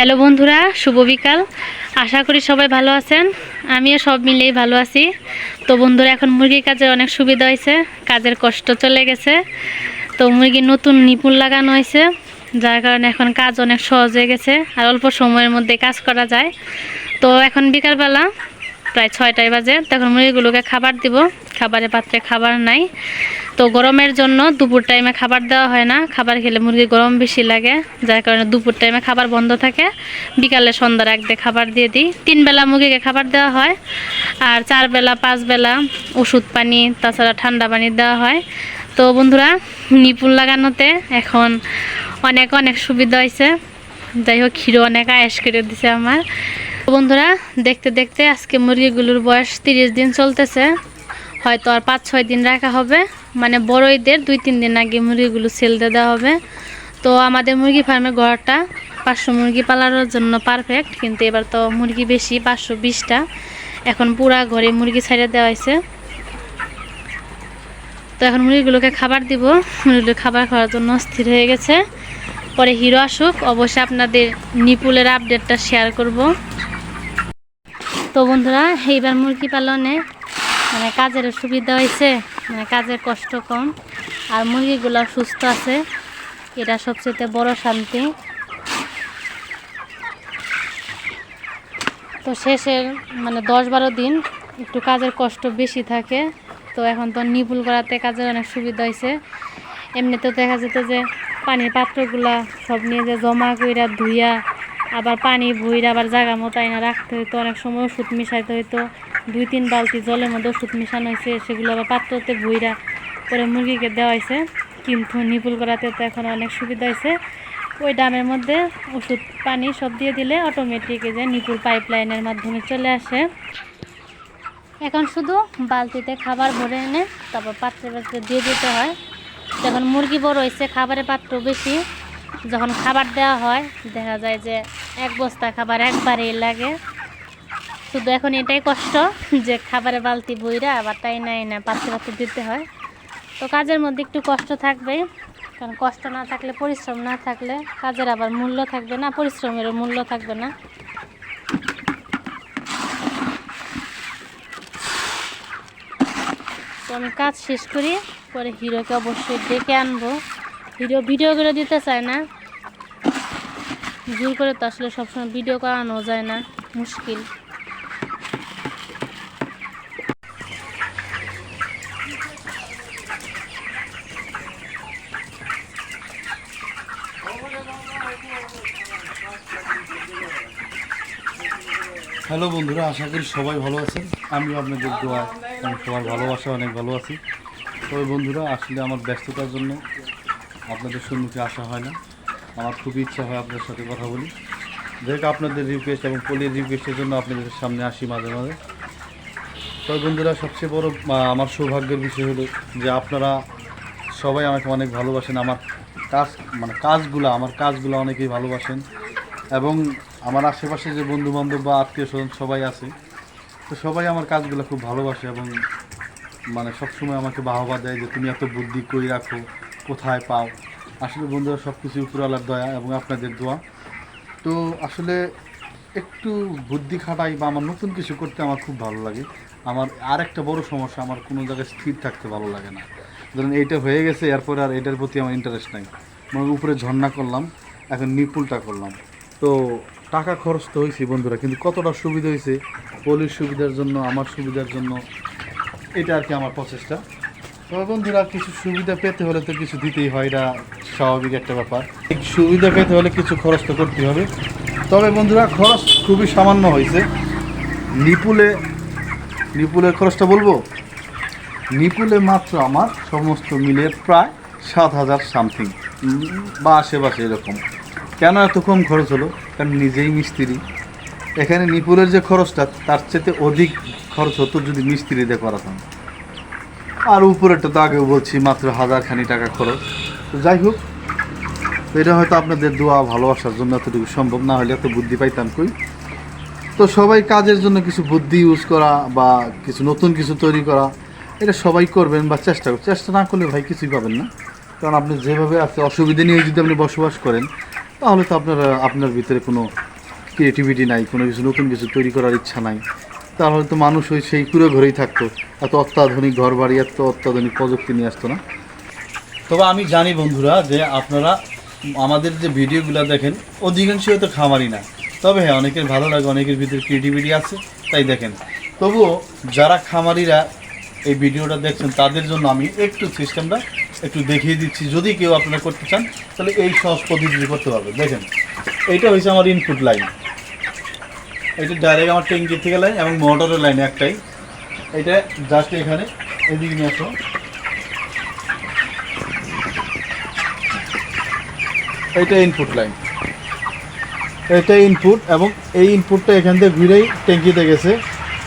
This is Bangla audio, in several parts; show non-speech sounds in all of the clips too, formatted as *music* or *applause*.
হ্যালো বন্ধুরা, শুভ বিকাল। আশা করি সবাই ভালো আছেন। আমিও সব মিলেই ভালো আছি। তো বন্ধুরা, এখন মুরগির কাজে অনেক সুবিধা হয়েছে। কাজের কষ্ট চলে গেছে। তো মুরগির নতুন নিপুণ লাগানো হয়েছে। যার কারণে এখন কাজ অনেক সহজ হয়ে গেছে। আর অল্প সময়ের মধ্যে কাজ করা যায়। তো এখন বিকালবেলা প্রায় ছয়টায় বাজে। তখন মুরগিগুলোকে খাবার দিব। খাবারের পাত্রে খাবার নাই। তো গরমের জন্য দুপুর টাইমে খাবার দেওয়া হয় না। খাবার খেলে মুরগি গরম বেশি লাগে, যার কারণে দুপুর টাইমে খাবার বন্ধ থাকে। বিকালে সন্ধ্যার এক দিয়ে খাবার দিয়ে দিই। তিন বেলা মুরগিকে খাবার দেওয়া হয়, আর চার বেলা, পাঁচ বেলা ওষুধ পানি, তাছাড়া ঠান্ডা পানি দেওয়া হয়। তো বন্ধুরা, নিপুণ লাগানোতে এখন অনেক অনেক সুবিধা হয়েছে। যাই হোক ক্ষীরও অনেক আয়েস করে দিছে আমার। বন্ধুরা, দেখতে দেখতে আজকে মুরগিগুলোর বয়স তিরিশ দিন চলতেছে। হয়তো আর পাঁচ, ছয় দিন রাখা হবে। মানে বড় ঈদের দুই, তিন দিন আগে মুরগিগুলো সেল দিয়ে দেওয়া হবে। তো আমাদের মুরগি ফার্মের ঘরটা পাঁচশো মুরগি পালানোর জন্য পারফেক্ট কিন্তু এবার তো মুরগি বেশি, পাঁচশো বিশটা। এখন পুরা ঘরে মুরগি ছাড়িয়ে দেওয়া হয়েছে। তো এখন মুরগিগুলোকে খাবার দিব। মুরগিগুলো খাবার খাওয়ার জন্য স্থির হয়ে গেছে। পরে হিরো আসুক, অবশ্যই আপনাদের নিপুলের আপডেটটা শেয়ার করব। তো বন্ধুরা, এইবার মুরগি পালনে মানে কাজের সুবিধা হয়েছে মানে কাজের কষ্ট কম। আর মুরগিগুলো সুস্থ আছে, এটা সবচেয়ে বড় শান্তি। তো শেষের মানে দশ বারো দিন একটু কাজের কষ্ট বেশি থাকে, তো এখন তো নিপুল করাতে কাজের অনেক সুবিধা হয়েছে। এমনিতে দেখা যেত যে পানির পাত্রগুলা সব নিয়ে যে জমা কইরা ধুইয়া, আবার পানি ভুইরা আবার জায়গা মতো আইনা রাখতে হইতো, অনেক সময় ওষুধ মিশাইতে হইতো। দুই তিন বালতি জলের মধ্যে ওষুধ মিশানো হয়েছে, সেগুলো আবার পাত্রতে ভুইরা করে মুরগিকে দেওয়া হয়েছে। কিন্তু নিপুল করাতে তো এখন অনেক সুবিধা হয়েছে। ওই ডামের মধ্যে ওষুধ, পানি সব দিয়ে দিলে অটোমেটিক যে নিপুল পাইপ লাইনের মাধ্যমে চলে আসে। এখন শুধু বালতিতে খাবার ভরে এনে তারপর পাত্রে পাত্রে দিয়ে দিতে হয়। যখন মুরগি বড় হয়েছে, খাবারের পাত্র বেশি। যখন খাবার দেওয়া হয়, দেখা যায় যে এক বস্তা খাবার একবারেই লাগে। শুধু এখন এটাই কষ্ট যে খাবারের বালতি বইরা আবার তাই নাই না, পাত্রে পাত্রে দিতে হয়। তো কাজের মধ্যে একটু কষ্ট থাকবে, কারণ কষ্ট না থাকলে, পরিশ্রম না থাকলে কাজের আবার মূল্য থাকবে না, পরিশ্রমেরও মূল্য থাকবে না। তো আমি কাজ শেষ করি, পরে হিরোকে অবশ্যই ডেকে আনব। হিরো ভিডিও করে দিতে চায় না। জোর করে তো আসলে সবসময় ভিডিও করানো যায় না, মুশকিল। হ্যালো বন্ধুরা, আশা করি সবাই ভালো আছেন। আমিও আপনাদের দোয়া এবং সবার ভালোবাসা, অনেক ভালো আছি। তবে বন্ধুরা, আসলে আমার ব্যস্ততার জন্য আপনাদের সম্মুখে আসা হয় না। আমার খুব ইচ্ছা হয় আপনাদের সাথে কথা বলি। যেহেতু আপনাদের রিকোয়েস্ট এবং পলির রিকোয়েস্টের জন্য আপনাদের সামনে আসি মাঝে মাঝে। তবে বন্ধুরা, সবচেয়ে বড় আমার সৌভাগ্যের বিষয় হলো যে আপনারা সবাই আমাকে অনেক ভালোবাসেন। আমার কাজ মানে কাজগুলো, আমার কাজগুলো অনেকেই ভালোবাসেন। এবং আমার আশেপাশে যে বন্ধু বান্ধব বা আত্মীয় স্বজন সবাই আছে, তো সবাই আমার কাজগুলো খুব ভালোবাসে এবং মানে সবসময় আমাকে বাহবা দেয় যে তুমি এত বুদ্ধি কই রাখো, কোথায় পাও। আসলে বন্ধুরা সব কিছু উপরওয়ালার দয়া এবং আপনাদের দোয়া। তো আসলে একটু বুদ্ধি খাটাই বা আমার নতুন কিছু করতে আমার খুব ভালো লাগে। আমার আর একটা বড় সমস্যা, আমার কোনো জায়গায় স্থির থাকতে ভালো লাগে না। ধরুন এইটা হয়ে গেছে, এরপরে আর এটার প্রতি আমার ইন্টারেস্ট নাই। মানে উপরে ঝর্ণা করলাম, এখন নিপুলটা করলাম। তো টাকা খরচ তো হয়েছে বন্ধুরা, কিন্তু কতটা সুবিধা হয়েছে? পলির সুবিধার জন্য, আমার সুবিধার জন্য, এটা আর কি আমার প্রচেষ্টা। তবে বন্ধুরা, কিছু সুবিধা পেতে হলে তো কিছু দিতেই হয়, এটা স্বাভাবিক একটা ব্যাপার। সুবিধা পেতে হলে কিছু খরচ তো করতেই হবে। তবে বন্ধুরা, খরচ খুবই সামান্য হয়েছে। নিপুলে নিপুলের খরচটা বলব? নিপুলে মাত্র আমার সমস্ত মিলে প্রায় সাত হাজার সামথিং, বা আশেপাশে এরকম। কেন এত কম খরচ হলো? কারণ নিজেই মিস্ত্রি। এখানে নিপুলের যে খরচটা, তার চেয়ে অধিক খরচ হতো যদি মিস্ত্রি দিয়ে করাতাম। আর উপরেরটা তো আগেও বলছি, মাত্র হাজার খানি টাকা খরচ। তো যাই হোক এটা হয়তো আপনাদের দোয়া ভালোবাসার জন্য এতটুকু সম্ভব, না হলে এত বুদ্ধি পাইতাম কই? তো সবাই কাজের জন্য কিছু বুদ্ধি ইউজ করা বা কিছু নতুন কিছু তৈরি করা, এটা সবাই করবেন বা চেষ্টা করবেন। চেষ্টা না করলে ভাই কিছুই পাবেন না। কারণ আপনি যেভাবে আছে, অসুবিধা নিয়ে যদি আপনি বসবাস করেন তাহলে তো আপনার আপনার ভিতরে কোনো ক্রিয়েটিভিটি নাই, কোনো কিছু, নতুন কিছু তৈরি করার ইচ্ছা নাই। তাহলে তো মানুষ ওই সেই পুরো ঘরেই থাকতো, এত অত্যাধুনিক ঘর বাড়ি এত অত্যাধুনিক প্রযুক্তি নিয়ে আসতো না? তবে আমি জানি বন্ধুরা যে আপনারা আমাদের যে ভিডিওগুলো দেখেন, অধিকাংশই তো খামারি না। তবে হ্যাঁ অনেকের ভালো লাগে, অনেকের ভিতরে ক্রিয়েটিভিটি আছে, তাই দেখেন। তবুও যারা খামারিরা এই ভিডিওটা দেখছেন, তাদের জন্য আমি একটু সিস্টেমটা একটু দেখিয়ে দিচ্ছি। যদি কেউ আপনারা করতে চান, তাহলে এই সহজ পদ্ধতিতে করতে পারবে দেখেন, এইটা হয়েছে আমার ইনপুট লাইন এটা ডাইরেক্ট আমার ট্যাঙ্কি থেকে লাইন এবং মোটরের লাইন একটাই। এটা জাস্ট এখানে, এদিকে নিয়ে আসো। এটা ইনপুট লাইন এটা ইনপুট এবং এই ইনপুটটা এখান থেকে ঘুরেই ট্যাঙ্কিতে গেছে।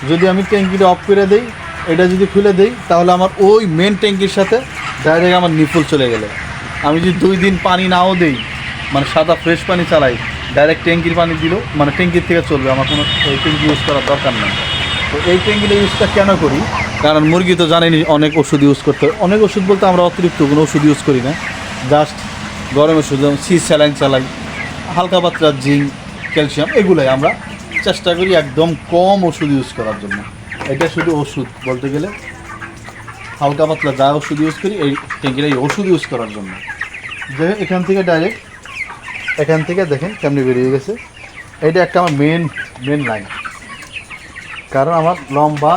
যদি আমি ট্যাঙ্কিটা অফ করে দেই এটা যদি খুলে দেই, তাহলে আমার ওই মেন ট্যাঙ্কির সাথে ডাইরেক্ট আমার নিপুল চলে গেলে। আমি যদি দুই দিন পানি নাও দেই মানে সাদা ফ্রেশ পানি চালাই ডাইরেক্ট ট্যাঙ্কির পানি দিলেও মানে ট্যাঙ্কির থেকে চলবে, আমার কোনো ট্যাঙ্কি ইউজ করার দরকার নেই। তো এই ট্যাঙ্কিটা ইউজটা কেন করি? কারণ মুরগি তো জানেনি অনেক ওষুধ ইউজ করতে হয়। অনেক ওষুধ বলতে আমরা অতিরিক্ত কোনো ওষুধ ইউজ করি না। জাস্ট গরম ওষুধ, যেমন সি স্যালাইন চালাই, হালকা পাতলা জিঙ্ক ক্যালসিয়াম এগুলোই আমরা চেষ্টা করি একদম কম ওষুধ ইউজ করার জন্য। এটা শুধু ওষুধ বলতে গেলে। হালকা পাতলা যা ওষুধ ইউজ করি, এই ট্যাঙ্কির এই ওষুধ ইউজ করার জন্য। যে এখান থেকে ডাইরেক্ট এখান থেকে দেখেন কেমনি বেরিয়ে গেছে। এটা একটা আমার মেন মেন লাইন কারণ আমার লম্বা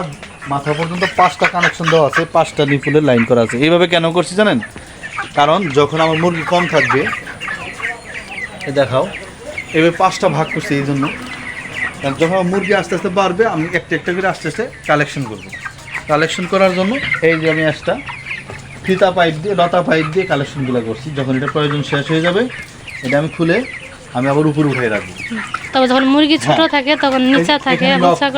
মাথা পর্যন্ত পাঁচটা কানেকশন দেওয়া আছে, পাঁচটা নিপুলের লাইন করা আছে। এইভাবে কেন করছি জানেন? কারণ যখন আমার মুরগি কম থাকবে দেখাও এভাবে পাঁচটা ভাগ করছি এই জন্য। যখন মুরগি আস্তে আস্তে বাড়বে আমি একটা একটা করে আস্তে আস্তে কালেকশন করব। কালেকশন করার জন্য এই যে আমি একটা ফিতা পাইপ দিয়ে লতা পাইপ দিয়ে কালেকশনগুলো করছি। যখন এটা প্রয়োজন শেষ হয়ে যাবে এটা আমি খুলে আমি আবার উপরে উঠিয়ে রাখব। তবে যখন মুরগি ছোট হ্যাঁ। থাকে তখন নিচা থাকে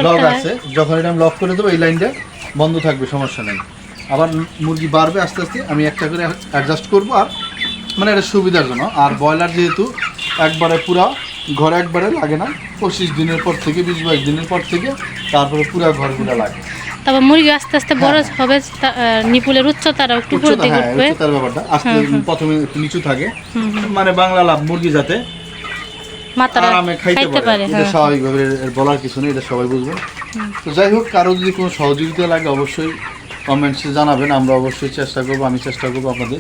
লক আছে। যখন এটা আমি লক করে দেবো এই লাইনটা বন্ধ থাকবে সমস্যা নেই। আবার মুরগি বাড়বে আস্তে আস্তে আমি একটা করে অ্যাডজাস্ট করব আর মানে এটা সুবিধার জন্য। আর ব্রয়লার যেহেতু একবারে পুরা ঘরে একবারে লাগে না। পঁচিশ দিনের পর থেকে বিশ বাইশ দিনের পর থেকে তারপরে পুরা ঘরগুলো লাগে। তবে মুরগি আস্তে আস্তে বড় হবে তা- নিপুলের উচ্চতাটা একটু উপর উচ্চতা দিকে হ্যাঁ উঠবে। উচ্চতার ব্যাপারটা। আস্তে প্রথমে একটু নিচু থাকে। মানে বাংলা লাভ মুরগি যাতে মাথাটা আরামে খাইতে খাইতে পারে। পারে এটা হ্যাঁ। স্বাভাবিকভাবে বলার কিছু নেই এটা সবাই বুঝবে। তো যাই হোক কারও যদি কোনো সহযোগিতা লাগে অবশ্যই কমেন্টসে জানাবেন। আমরা অবশ্যই চেষ্টা করব আমি চেষ্টা করব আপনাদের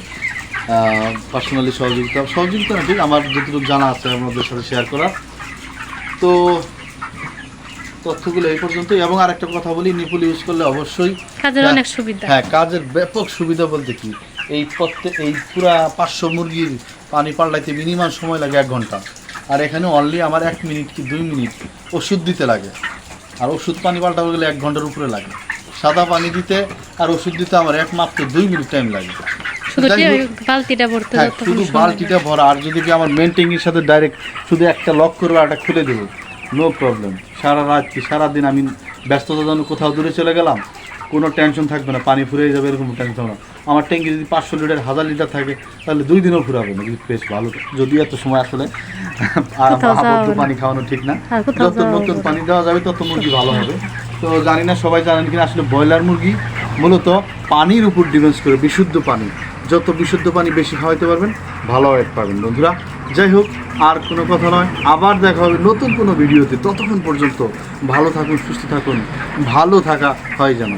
পার্সোনালি সহযোগিতা সহযোগিতা না ঠিক? আমার যতটুকু জানা আছে আপনাদের সাথে শেয়ার করা। তো তথ্যগুলো এই পর্যন্ত এবং আরেকটা কথা বলি নিপুল ইউজ করলে অবশ্যই কাজের অনেক সুবিধা। হ্যাঁ কাজের ব্যাপক সুবিধা বলতে কি এই প্রত্যেক এই পুরা পাঁচশো মুরগির পানি পাল্টাইতে মিনিমাম সময় লাগে এক ঘণ্টা। আর এখানে অনলি আমার এক মিনিট কি দুই মিনিট ওষুধ দিতে লাগে। আর ওষুধ পানি পাল্টাতে গেলে এক ঘণ্টার উপরে লাগে। সাদা পানি দিতে আর ওষুধ দিতে আমার একমাত্র দুই মিনিট টাইম লাগে। শুধু বালতিটা ভরতে হ্যাঁ শুধু বালতিটা ভরা আর যদি কি আমার মেনটেনের সাথে ডাইরেক্ট শুধু একটা লক করব আর একটা খুলে দেবো? নো প্রবলেম সারা রাত কি সারাদিন আমি ব্যস্ততা জন্য কোথাও দূরে চলে গেলাম কোনো টেনশন থাকবে না পানি ফুরিয়ে যাবে এরকম টেনশন না। আমার ট্যাঙ্কি যদি পাঁচশো লিটার হাজার লিটার থাকে তাহলে দুই দিনও ফুরাবে না কিন্তু বেশ ভালো। যদি এত সময় আসলে। *laughs* পানি খাওয়ানো ঠিক না যত নতুন পানি দেওয়া যাবে তত মুরগি ভালো হবে। তো জানি না সবাই জানেন কিনা আসলে ব্রয়লার মুরগি মূলত পানির উপর ডিপেন্ড করে বিশুদ্ধ পানি। যত বিশুদ্ধ পানি বেশি খাওয়াইতে পারবেন, ভালো ওয়েট পাবেন। বন্ধুরা, যাই হোক, আর কোনো কথা নয়। আবার দেখা হবে নতুন কোনো ভিডিওতে। ততক্ষণ পর্যন্ত ভালো থাকুন, সুস্থ থাকুন, ভালো থাকা হয় যেন।